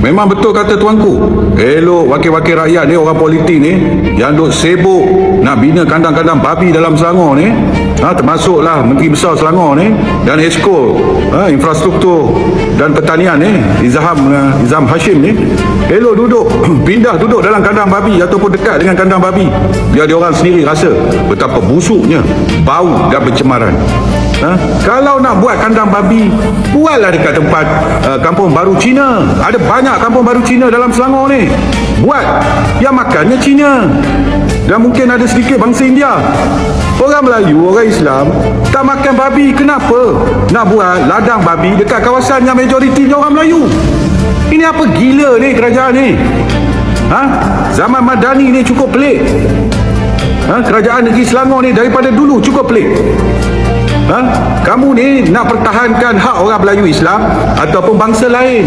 Memang betul kata tuanku. Elok wakil-wakil rakyat ni orang politik ni yang duk sibuk nak bina kandang-kandang babi dalam Selangor ni. Ha, termasuklah Menteri Besar Selangor ni dan Esko ha, infrastruktur dan pertanian ni Izham uh, Izham Hashim ni elok duduk pindah duduk dalam kandang babi ataupun dekat dengan kandang babi. Biar dia orang sendiri rasa betapa busuknya bau dan pencemaran. Ha? Kalau nak buat kandang babi Buatlah dekat tempat uh, Kampung Baru Cina. Ada banyak kampung baru Cina dalam Selangor ni. Buat. Yang makannya Cina. Dan mungkin ada sedikit bangsa India. Orang Melayu, orang Islam Tak makan babi, kenapa? Nak buat ladang babi dekat kawasan yang majoritinya orang Melayu Ini apa gila ni kerajaan ni? Ha? Zaman Madani ni cukup pelik ha? Kerajaan negeri Selangor ni daripada dulu cukup pelik Ha? Kamu ni nak pertahankan hak orang Melayu Islam ataupun bangsa lain?